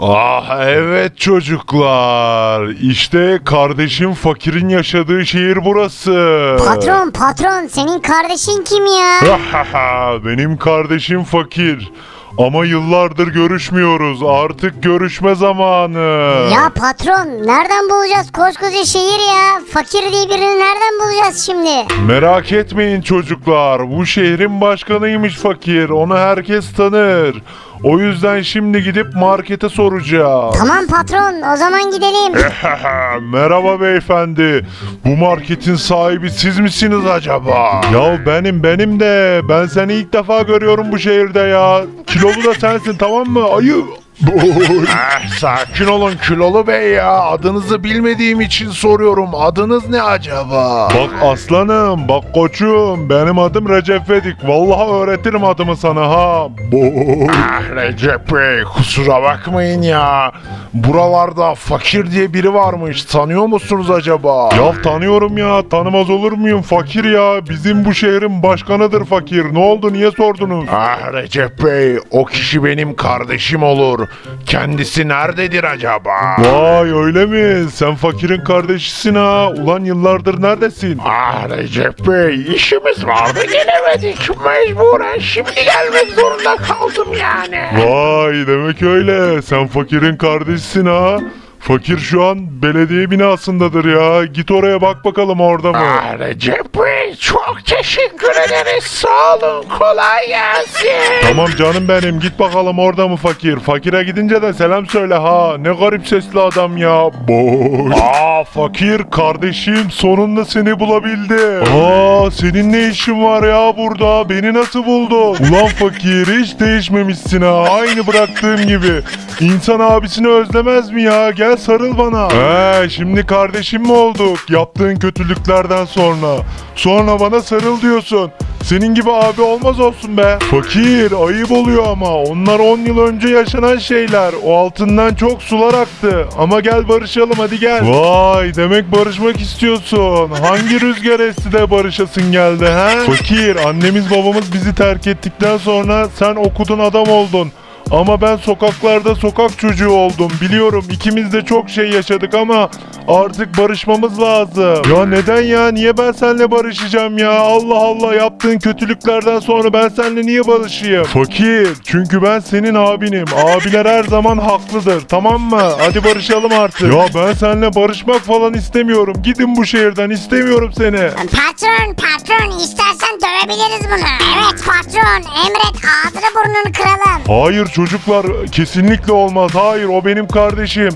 Ah evet çocuklar. İşte kardeşim fakirin yaşadığı şehir burası. Patron patron senin kardeşin kim ya? Benim kardeşim fakir. Ama yıllardır görüşmüyoruz. Artık görüşme zamanı. Ya patron nereden bulacağız koskoca şehir ya? Fakir diye birini nereden bulacağız şimdi? Merak etmeyin çocuklar. Bu şehrin başkanıymış fakir. Onu herkes tanır. O yüzden şimdi gidip markete soracağım. Tamam patron o zaman gidelim. Merhaba beyefendi. Bu marketin sahibi siz misiniz acaba? Ya benim benim de. Ben seni ilk defa görüyorum bu şehirde ya. Kilolu da sensin tamam mı? Ayı. Sakin olun kilolu bey ya. Adınızı bilmediğim için soruyorum. Adınız ne acaba? Bak aslanım, bak koçum. Benim adım Recep Vedik. Vallahi öğretirim adımı sana ha. Ah Recep Bey kusura bakmayın ya. Buralarda fakir diye biri varmış. Tanıyor musunuz acaba? Ya tanıyorum ya. Tanımaz olur muyum? Fakir ya. Bizim bu şehrin başkanıdır fakir. Ne oldu? Niye sordunuz? Ah Recep Bey o kişi benim kardeşim olur. Kendisi nerededir acaba? Vay öyle mi? Sen fakirin kardeşisin ha. Ulan yıllardır neredesin? Ah Recep Bey işimiz vardı gelemedik. Mecburen şimdi gelmek zorunda kaldım yani. Vay demek öyle. Sen fakirin kardeşisin ha. Fakir şu an belediye binasındadır ya. Git oraya bak bakalım orada mı? Ah Recep Bey çok teşekkür ederiz. Sağ olun. Kolay gelsin. Tamam canım benim git bakalım orada mı fakir? Fakire gidince de selam söyle ha. Ne garip sesli adam ya. Boy. Aa fakir kardeşim sonunda seni bulabildi. Aa senin ne işin var ya burada? Beni nasıl buldun? Ulan fakir hiç değişmemişsin ha. Aynı bıraktığım gibi. İnsan abisini özlemez mi ya? Gel sarıl bana. He şimdi kardeşim mi olduk? Yaptığın kötülüklerden sonra. Sonra bana sarıl diyorsun. Senin gibi abi olmaz olsun be. Fakir ayıp oluyor ama. Onlar 10 yıl önce yaşanan şeyler. O altından çok sular aktı. Ama gel barışalım hadi gel. Vay demek barışmak istiyorsun. Hangi rüzgar esti de barışasın geldi he? Fakir annemiz babamız bizi terk ettikten sonra sen okudun adam oldun. Ama ben sokaklarda sokak çocuğu oldum. Biliyorum ikimiz de çok şey yaşadık ama artık barışmamız lazım. Ya neden ya? Niye ben seninle barışacağım ya? Allah Allah yaptığın kötülüklerden sonra ben seninle niye barışayım? Fakir. Çünkü ben senin abinim. Abiler her zaman haklıdır. Tamam mı? Hadi barışalım artık. Ya ben seninle barışmak falan istemiyorum. Gidin bu şehirden. istemiyorum seni. Patron patron istersen dövebiliriz bunu. Evet patron emret ağzını burnunu kıralım. Hayır çocuklar kesinlikle olmaz. Hayır o benim kardeşim.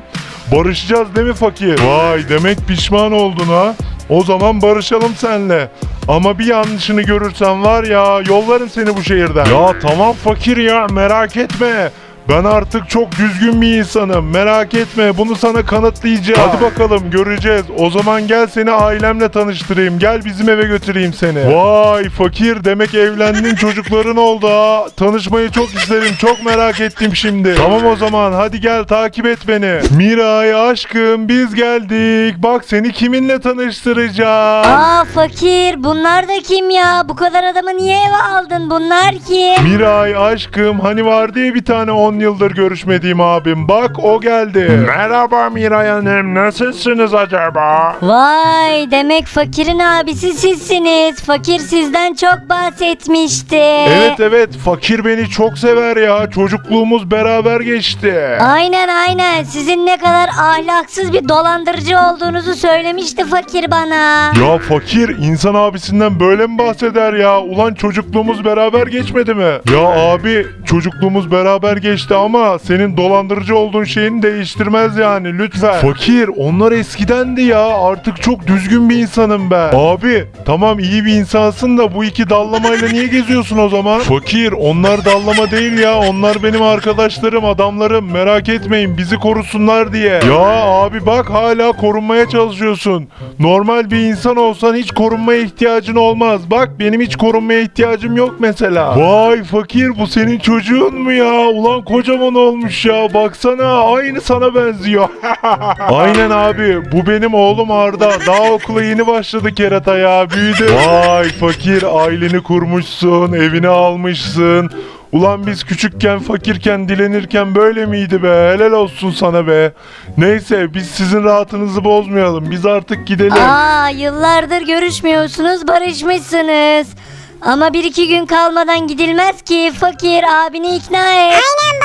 Barışacağız değil mi fakir? Vay demek pişman oldun ha. O zaman barışalım senle. Ama bir yanlışını görürsem var ya yollarım seni bu şehirden. Ya tamam fakir ya merak etme. Ben artık çok düzgün bir insanım. Merak etme bunu sana kanıtlayacağım. Hadi bakalım göreceğiz. O zaman gel seni ailemle tanıştırayım. Gel bizim eve götüreyim seni. Vay fakir demek evlendin çocukların oldu ha. Tanışmayı çok isterim. Çok merak ettim şimdi. Tamam o zaman hadi gel takip et beni. Miray aşkım biz geldik. Bak seni kiminle tanıştıracağım. Aa fakir bunlar da kim ya? Bu kadar adamı niye eve aldın? Bunlar kim? Miray aşkım hani vardı ya bir tane 10 yıldır görüşmediğim abim. Bak o geldi. Merhaba Miray Hanım. Nasılsınız acaba? Vay demek fakirin abisi sizsiniz. Fakir sizden çok bahsetmişti. Evet evet fakir beni çok sever ya. Çocukluğumuz beraber geçti. Aynen aynen sizin ne kadar ahlaksız bir dolandırıcı olduğunuzu söylemişti fakir bana. Ya fakir insan abisinden böyle mi bahseder ya? Ulan çocukluğumuz beraber geçmedi mi? Ya abi çocukluğumuz beraber geçti ama senin dolandırıcı olduğun şeyini değiştirmez yani lütfen. Fakir onlar eskidendi ya artık çok düzgün bir insanım ben. Abi tamam iyi bir insansın da bu iki dallamayla niye geziyorsun o zaman? Fakir onlar dallama değil ya onlar benim arkadaşlarım adamlarım merak etmeyin bizi korusunlar diye. Ya abi bak hala korunmaya çalışıyorsun. Normal bir insan olsan hiç korunmaya ihtiyacın olmaz. Bak benim hiç korunmaya ihtiyacım yok mesela. Vay fakir bu senin çocuğun mu ya? Ulan kocaman olmuş ya. Baksana aynı sana benziyor. Aynen abi bu benim oğlum Arda. Daha okula yeni başladı kerata ya büyüdü. Vay fakir aileni kurmuşsun evini almışsın. Ulan biz küçükken fakirken dilenirken böyle miydi be? Helal olsun sana be. Neyse biz sizin rahatınızı bozmayalım. Biz artık gidelim. Aa yıllardır görüşmüyorsunuz barışmışsınız. Ama bir iki gün kalmadan gidilmez ki fakir abini ikna et. Aynen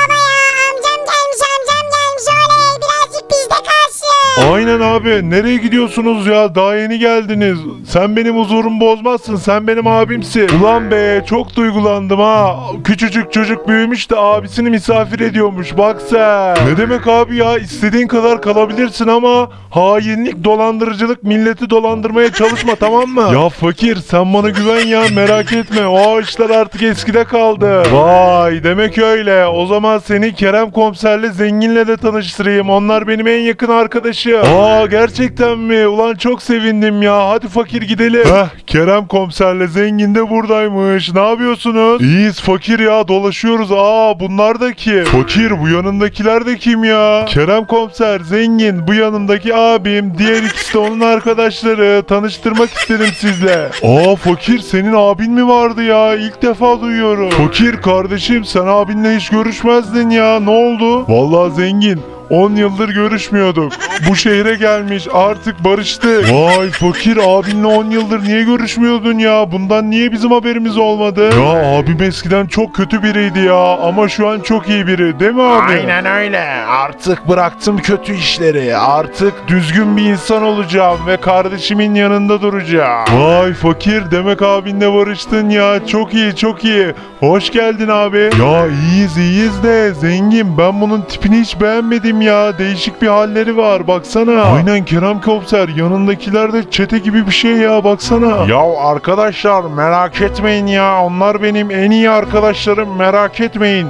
Aynen abi. Nereye gidiyorsunuz ya? Daha yeni geldiniz. Sen benim huzurumu bozmazsın. Sen benim abimsin. Ulan be çok duygulandım ha. Küçücük çocuk büyümüş de abisini misafir ediyormuş. Bak sen. Ne demek abi ya? İstediğin kadar kalabilirsin ama hainlik, dolandırıcılık, milleti dolandırmaya çalışma tamam mı? Ya fakir sen bana güven ya merak etme. O işler artık eskide kaldı. Vay demek öyle. O zaman seni Kerem komiserle zenginle de tanıştırayım. Onlar benim en yakın arkadaşım. Aa gerçekten mi? Ulan çok sevindim ya. Hadi fakir gidelim. Heh Kerem komiserle zengin de buradaymış. Ne yapıyorsunuz? İyiyiz fakir ya dolaşıyoruz. Aa bunlar da kim? Fakir bu yanındakiler de kim ya? Kerem komiser zengin bu yanımdaki abim. Diğer ikisi de onun arkadaşları. Tanıştırmak istedim sizle. Aa fakir senin abin mi vardı ya? İlk defa duyuyorum. Fakir kardeşim sen abinle hiç görüşmezdin ya. Ne oldu? Vallahi zengin. 10 yıldır görüşmüyorduk. Bu şehre gelmiş artık barıştık. Vay fakir abinle 10 yıldır niye görüşmüyordun ya? Bundan niye bizim haberimiz olmadı? Ya abim eskiden çok kötü biriydi ya ama şu an çok iyi biri değil mi abi? Aynen öyle. Artık bıraktım kötü işleri. Artık düzgün bir insan olacağım ve kardeşimin yanında duracağım. Vay fakir demek abinle barıştın ya. Çok iyi çok iyi. Hoş geldin abi. Ya iyiyiz iyiyiz de zengin ben bunun tipini hiç beğenmedim ya. Değişik bir halleri var baksana. Aynen Kerem Komiser yanındakiler de çete gibi bir şey ya baksana. Ya arkadaşlar merak etmeyin ya. Onlar benim en iyi arkadaşlarım merak etmeyin.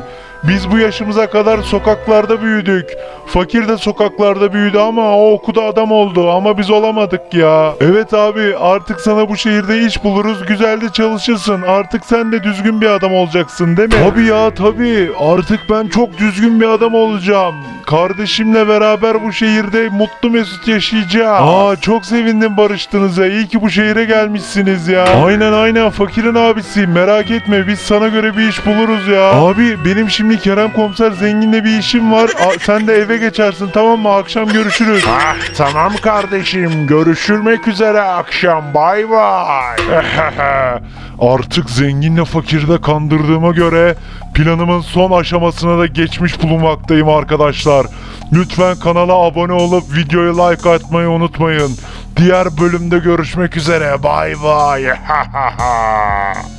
Biz bu yaşımıza kadar sokaklarda büyüdük. Fakir de sokaklarda büyüdü ama o okuda adam oldu ama biz olamadık ya. Evet abi artık sana bu şehirde iş buluruz güzel de çalışırsın. Artık sen de düzgün bir adam olacaksın değil mi? Tabii ya tabii. Artık ben çok düzgün bir adam olacağım. Kardeşimle beraber bu şehirde mutlu mesut yaşayacağım. Aa çok sevindim barıştığınıza. İyi ki bu şehire gelmişsiniz ya. Aynen aynen fakirin abisi. Merak etme biz sana göre bir iş buluruz ya. Abi benim şimdi Kerem komiser zenginle bir işim var. Aa, sen de eve geçersin tamam mı? Akşam görüşürüz. Ah tamam kardeşim. Görüşürmek üzere akşam. Bay bay. Artık zenginle fakirde kandırdığıma göre planımın son aşamasına da geçmiş bulunmaktayım arkadaşlar. Lütfen kanala abone olup videoya like atmayı unutmayın. Diğer bölümde görüşmek üzere. Bay bay.